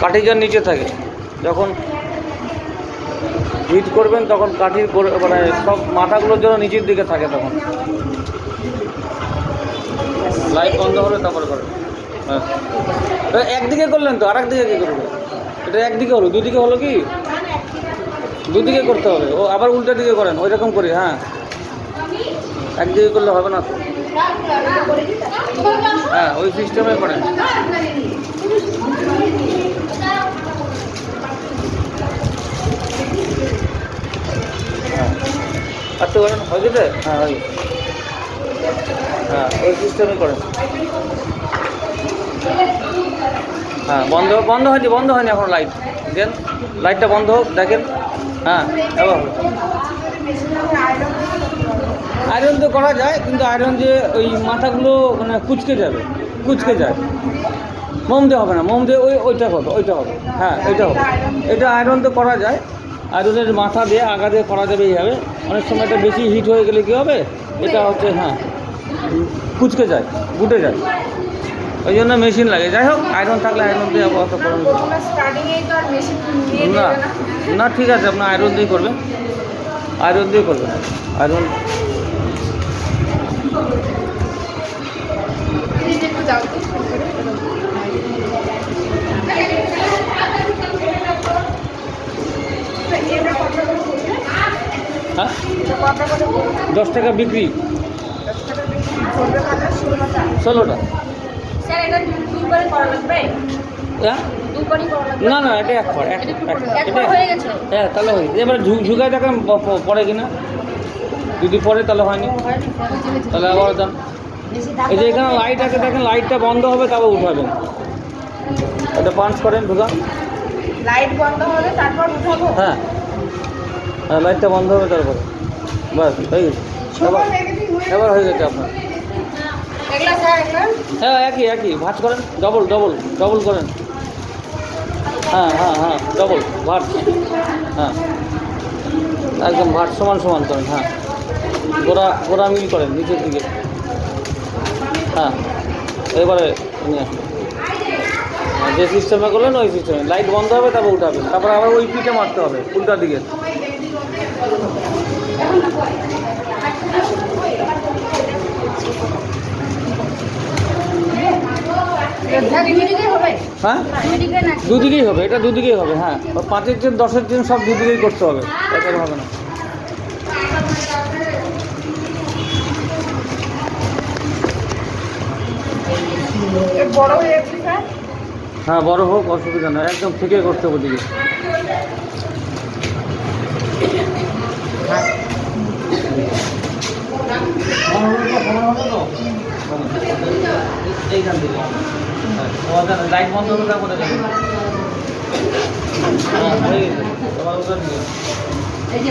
কাঠি যার নিচে থাকে, যখন হিট করবেন তখন কাঠির মানে সব মাথাগুলোর জন্য নিচের দিকে থাকে তখন। লাইট বন্ধ হলে তারপরে করেন হ্যাঁ। একদিকে করলেন তো আর একদিকে কী করবেন এটা একদিকে হলো, দুদিকে হলো কি? দুদিকে করতে হবে। ও আবার উল্টো দিকে করেন, ওই রকম করি হ্যাঁ। একদিকে করলে হবে না তো। হ্যাঁ ওই সিস্টেমে করেন হ্যাঁ। আচ্ছা করেন হয়ে যেতে হ্যাঁ হয়ে। হ্যাঁ ওই সিস্টেমে করেন হ্যাঁ বন্ধ বন্ধ হয়নি বন্ধ হয়নি এখন লাইট দেন লাইটটা বন্ধ হোক, দেখেন। হ্যাঁ এবার। আয়রন তো করা যায় কিন্তু আয়রন যে ওই মাথাগুলো মানে কুচকে যাবে কুচকে যায়। মোম দিয়ে হবে না মোম দিয়ে ওই ওইটা হবে ওইটা হবে। হ্যাঁ এটা হবে। এটা আয়রন তো করা যায় আয়রনের মাথা দিয়ে আগা দিয়ে করা যাবে এইভাবে। অনেক সময় এটা বেশি হিট হয়ে গেলে কী হবে? এটা হচ্ছে হ্যাঁ কুচকে যায় গুটে যায়। ওই জন্য মেশিন লাগে। যাই হোক আয়রন থাকলে আয়রন দিয়ে অত করুন না না। ঠিক আছে আপনার আয়রন দিয়ে করবেন। আয়রন দিয়ে করবেন। আয়রন হ্যাঁ? দশ টাকা বিক্রি। ষোলোটা। হ্যাঁ? না না এটা এক পর এক হয়ে তাহলে হয়ে। এবার ঝুঁকায় দেখেন প- প- পড়ে কিনা। যদি পরে তাহলে হয়নি। তাহলে আবার যান। এই যে এখানে লাইট আছে দেখেন লাইটটা বন্ধ হবে তারপর উঠাবেন। এটা পাঞ্চ করেন ঢুকা লাইট বন্ধ হলে তারপর উঠাবো। হ্যাঁ। হ্যাঁ লাইটটা বন্ধ হবে তারপরে। বাস হয়ে গেছে। এবার হয়ে গেছে আপনার। হ্যাঁ একই একই। ভাঁজ করেন ডবল ডবল ডবল করেন। হ্যাঁ হ্যাঁ হ্যাঁ ডবল ভাট হ্যাঁ। একদম ভাট সমান সমান করেন হ্যাঁ। গোড়া গোড়া মিল করেন নিচের দিকে। হ্যাঁ এবারে নিয়ে যে সিস্টেমে করলেন, ওই সিস্টেমে লাইট বন্ধ হবে, তারপর উঠাবেন। তারপর আবার ওই পিঠে মারতে হবে, উল্টা দিকে। হ্যাঁ? দুদিকেই হবে, এটা দুদিকেই হবে হ্যাঁ। পাঁচের দিন দশের দিন সব দুদিকেই করতে হবে একার হবে না। বড় হয়ে স্যার? হ্যাঁ বড় হোক অসুবিধা নয় একদম থেকে করতে হবে দিকে এইখান থেকে লাইট বন্ধ হবে তারপরে যাবে এই যে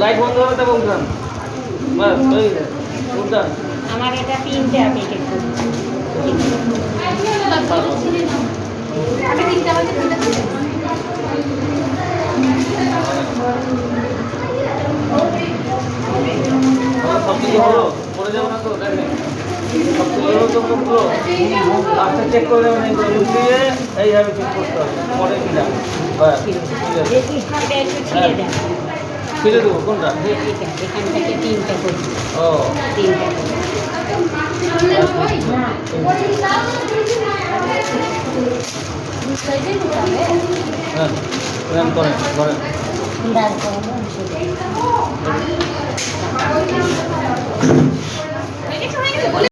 লাইট বন্ধ হবে তবে উঠান বাস হয়ে গেছে। উঠান আমার এটা তিনটা প্যাকেট আমি তিনটা বাজে তিনটা চেক করে দিয়ে এইভাবে চেক করতে হবে পরে কিনা ছিঁড়ে দেবো কোনটা এখান থেকে ও তিনটা হ্যাঁ করেন করেন দাঁড়